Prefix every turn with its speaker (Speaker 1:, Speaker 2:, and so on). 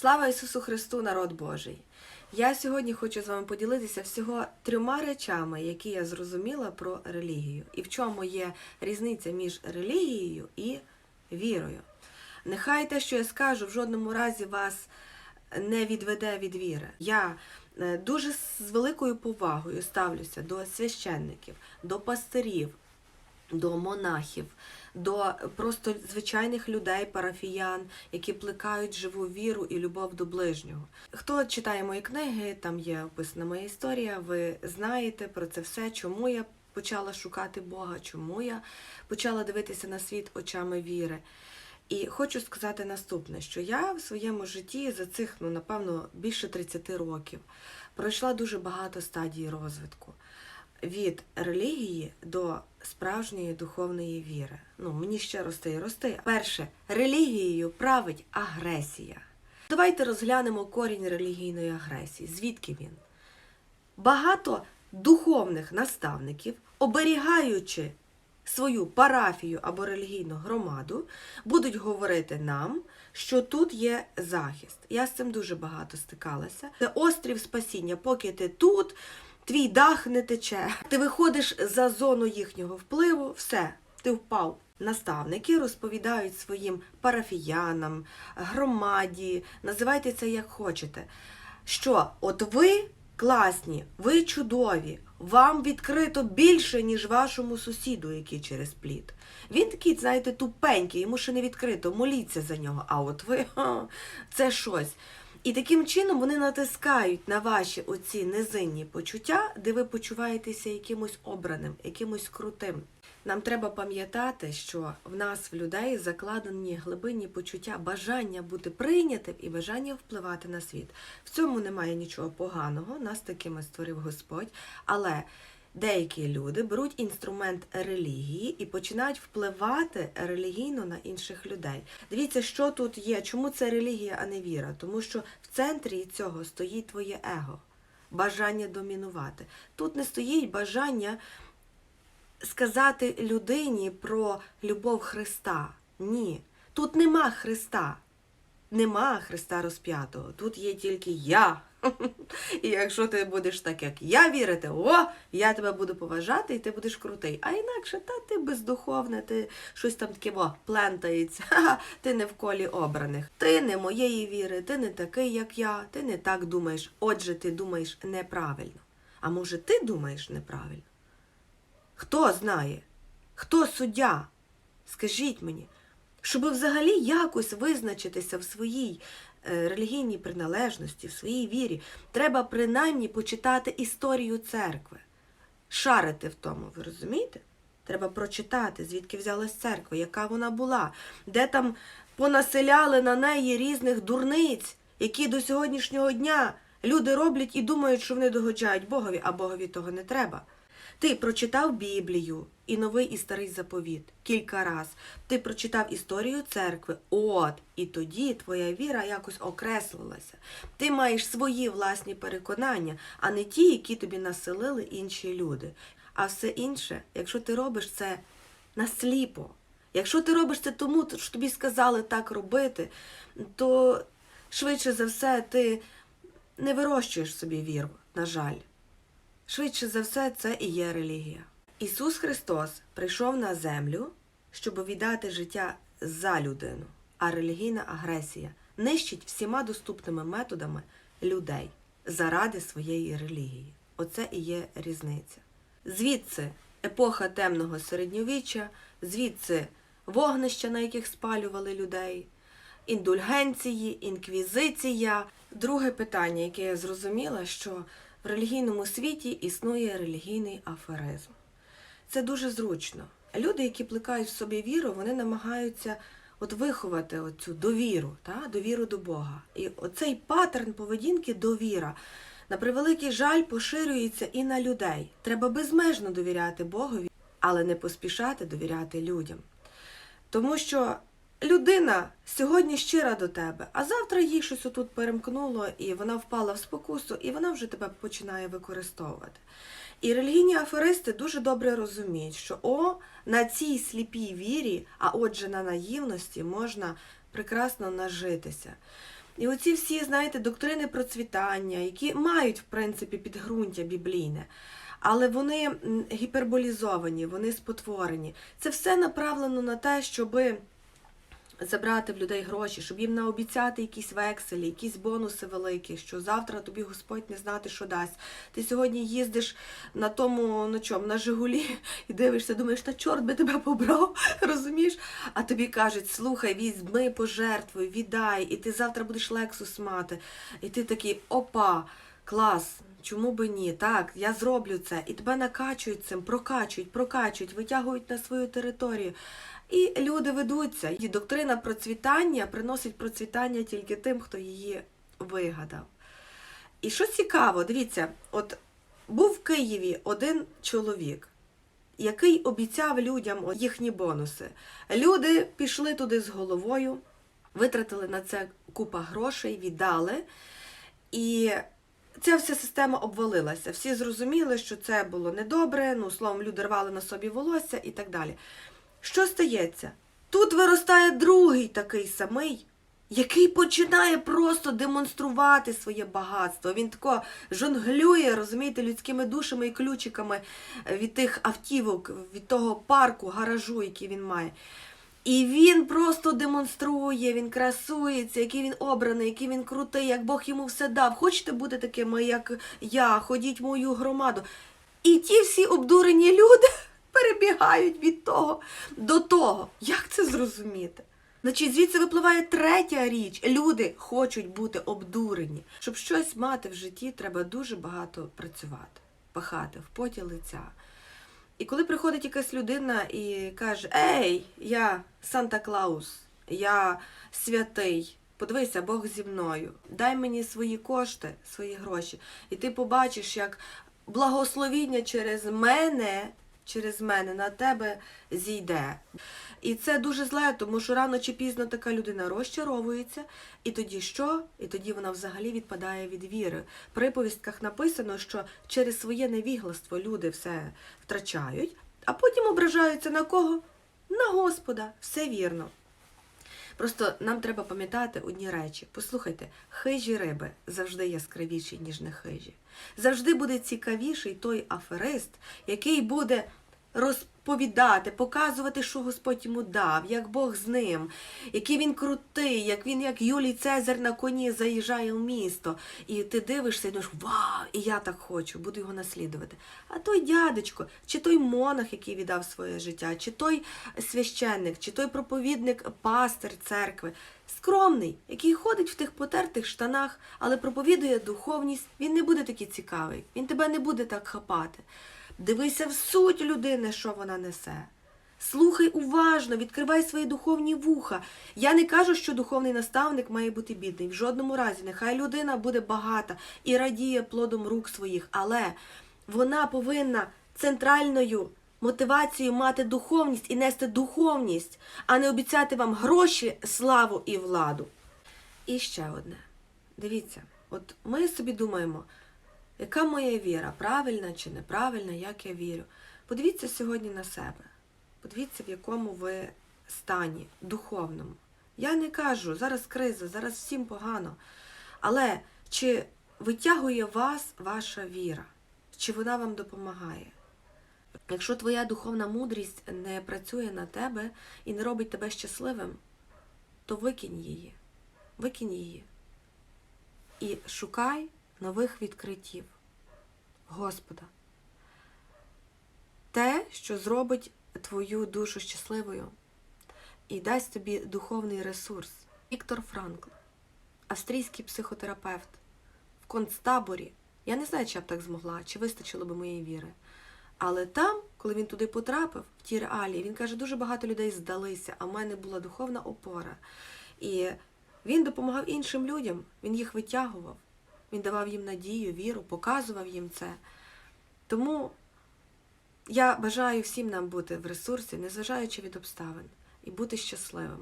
Speaker 1: Слава Ісусу Христу, народ Божий! Я сьогодні хочу з вами поділитися всього трьома речами, які я зрозуміла про релігію, і в чому є різниця між релігією і вірою. Нехай те, що я скажу, в жодному разі вас не відведе від віри. Я е, дуже з великою повагою ставлюся до священників, до пастирів, до монахів, до просто звичайних людей, парафіян, які плекають живу віру і любов до ближнього. Хто читає мої книги, там є описана моя історія. Ви знаєте про це все, чому я почала шукати Бога, чому я почала дивитися на світ очами віри. І хочу сказати наступне, що я в своєму житті за цих, ну напевно, більше 30 років пройшла дуже багато стадій розвитку від релігії до справжньої духовної віри. Ну, мені ще рости і рости. Перше, релігією править агресія. Давайте розглянемо корінь релігійної агресії. Звідки він? Багато духовних наставників, оберігаючи свою парафію або релігійну громаду, будуть говорити нам, що тут є захист. Я з цим дуже багато стикалася. Це острів спасіння, поки ти тут, твій дах не тече. Ти виходиш за зону їхнього впливу, все, ти впав. Наставники розповідають своїм парафіянам, громаді, називайте це як хочете. Що от ви класні, ви чудові, вам відкрито більше, ніж вашому сусіду, який через плід. Він такий, знаєте, тупенький, йому ще не відкрито, моліться за нього. А от ви це щось. І таким чином вони натискають на ваші оці низинні почуття, де ви почуваєтеся якимось обраним, якимось крутим. Нам треба пам'ятати, що в нас, в людей, закладені глибинні почуття бажання бути прийнятим і бажання впливати на світ. В цьому немає нічого поганого, нас такими створив Господь. Але деякі люди беруть інструмент релігії і починають впливати релігійно на інших людей. Дивіться, що тут є, чому це релігія, а не віра? Тому що в центрі цього стоїть твоє его, бажання домінувати. Тут не стоїть бажання сказати людині про любов Христа. Ні. Тут нема Христа. Нема Христа розп'ятого. Тут є тільки я. І якщо ти будеш так, як я вірити, о, я тебе буду поважати і ти будеш крутий. А інакше, та ти бездуховне, ти щось там таке о, плентається, ти не в колі обраних. Ти не моєї віри, ти не такий, як я, ти не так думаєш. Отже, ти думаєш неправильно. А може, ти думаєш неправильно? Хто знає? Хто суддя? Скажіть мені, щоб взагалі якось визначитися в своїй релігійній приналежності, в своїй вірі, треба принаймні почитати історію церкви. Шарити в тому, ви розумієте? Треба прочитати, звідки взялась церква, яка вона була, де там понаселяли на неї різних дурниць, які до сьогоднішнього дня люди роблять і думають, що вони догоджають Богові, а Богові того не треба. Ти прочитав Біблію і новий і старий заповіт кілька раз. Ти прочитав історію церкви. От, і тоді твоя віра якось окреслилася. Ти маєш свої власні переконання, а не ті, які тобі населили інші люди. А все інше, якщо ти робиш це насліпо, якщо ти робиш це тому, що тобі сказали так робити, то швидше за все ти не вирощуєш собі віру, на жаль. Швидше за все, це і є релігія. Ісус Христос прийшов на землю, щоб віддати життя за людину, а релігійна агресія нищить всіма доступними методами людей заради своєї релігії. Оце і є різниця. Звідси епоха темного середньовіччя, звідси вогнища, на яких спалювали людей, індульгенції, інквізиція. Друге питання, яке я зрозуміла, що в релігійному світі існує релігійний аферизм. Це дуже зручно. Люди, які плекають в собі віру, вони намагаються от виховати оцю довіру, та? довіру до Бога. І оцей паттерн поведінки довіра, на превеликий жаль, поширюється і на людей. Треба безмежно довіряти Богові, але не поспішати довіряти людям. Тому що людина сьогодні щира до тебе, а завтра їй щось отут перемкнуло, і вона впала в спокусу, і вона вже тебе починає використовувати. І релігійні аферисти дуже добре розуміють, що о, на цій сліпій вірі, а отже на наївності можна прекрасно нажитися. І оці всі, знаєте, доктрини процвітання, які мають, в принципі, підґрунтя біблійне, але вони гіперболізовані, вони спотворені. Це все направлено на те, щоби забрати в людей гроші, щоб їм наобіцяти якісь векселі, якісь бонуси великі, що завтра тобі Господь не знати, що дасть. Ти сьогодні їздиш на тому, на чому, на Жигулі, і дивишся, думаєш, та чорт би тебе побрав, розумієш? А тобі кажуть, слухай, візьми пожертвуй, віддай, і ти завтра будеш Лексус мати. І ти такий, опа, клас. Чому би ні? Так, я зроблю це. І тебе накачують цим, прокачують, прокачують, витягують на свою територію. І люди ведуться. І доктрина процвітання приносить процвітання тільки тим, хто її вигадав. І що цікаво, дивіться, от був в Києві один чоловік, який обіцяв людям їхні бонуси. Люди пішли туди з головою, витратили на це купа грошей, віддали. І ця вся система обвалилася. Всі зрозуміли, що це було недобре, ну, словом, люди рвали на собі волосся і так далі. Що стається? Тут виростає другий такий самий, який починає просто демонструвати своє багатство. Він тако жонглює, розумієте, людськими душами і ключиками від тих автівок, від того парку, гаражу, який він має. І він просто демонструє, він красується, який він обраний, який він крутий, як Бог йому все дав. Хочете бути такими, як я, ходіть в мою громаду. І ті всі обдурені люди перебігають від того до того. Як це зрозуміти? Значить, звідси випливає третя річ. Люди хочуть бути обдурені. Щоб щось мати в житті, треба дуже багато працювати, пахати в поті лиця. І коли приходить якась людина і каже: Ей, я Санта Клаус, я святий, подивися, Бог зі мною, дай мені свої кошти, свої гроші, і ти побачиш, як благословіння через мене, через мене на тебе зійде. І це дуже зле, тому що рано чи пізно така людина розчаровується, і тоді що? І тоді вона взагалі відпадає від віри. В приповістках написано, що через своє невігластво люди все втрачають, а потім ображаються на кого? На Господа. Все вірно. Просто нам треба пам'ятати одні речі. Послухайте, хижі риби завжди яскравіші, ніж не хижі. Завжди буде цікавіший той аферист, який буде розповідати, показувати, що Господь йому дав, як Бог з ним, який він крутий, як він, як Юлій Цезар на коні заїжджає в місто. І ти дивишся і думаєш, вау, і я так хочу, буду його наслідувати. А той дядечко, чи той монах, який віддав своє життя, чи той священник, чи той проповідник, пастир церкви, скромний, який ходить в тих потертих штанах, але проповідує духовність, він не буде такий цікавий, він тебе не буде так хапати. Дивися в суть людини, що вона несе. Слухай уважно, відкривай свої духовні вуха. Я не кажу, що духовний наставник має бути бідний. В жодному разі. Нехай людина буде багата і радіє плодом рук своїх, але вона повинна центральною мотивацією мати духовність і нести духовність, а не обіцяти вам гроші, славу і владу. І ще одне. Дивіться, от ми собі думаємо, яка моя віра, правильна чи неправильна, як я вірю. Подивіться сьогодні на себе. Подивіться, в якому ви стані духовному. Я не кажу, зараз криза, зараз всім погано. Але чи витягує вас ваша віра? Чи вона вам допомагає? Якщо твоя духовна мудрість не працює на тебе і не робить тебе щасливим, то викинь її. Викинь її. І шукай нових відкриттів Господа. Те, що зробить твою душу щасливою і дасть тобі духовний ресурс. Віктор Франкл, австрійський психотерапевт, в концтаборі. Я не знаю, чи я б так змогла, чи вистачило б моєї віри. Але там, коли він туди потрапив, в ті реалії, він каже, дуже багато людей здалися, а в мене була духовна опора. І він допомагав іншим людям, він їх витягував, він давав їм надію, віру, показував їм це. Тому я бажаю всім нам бути в ресурсі, незважаючи від обставин, і бути щасливими.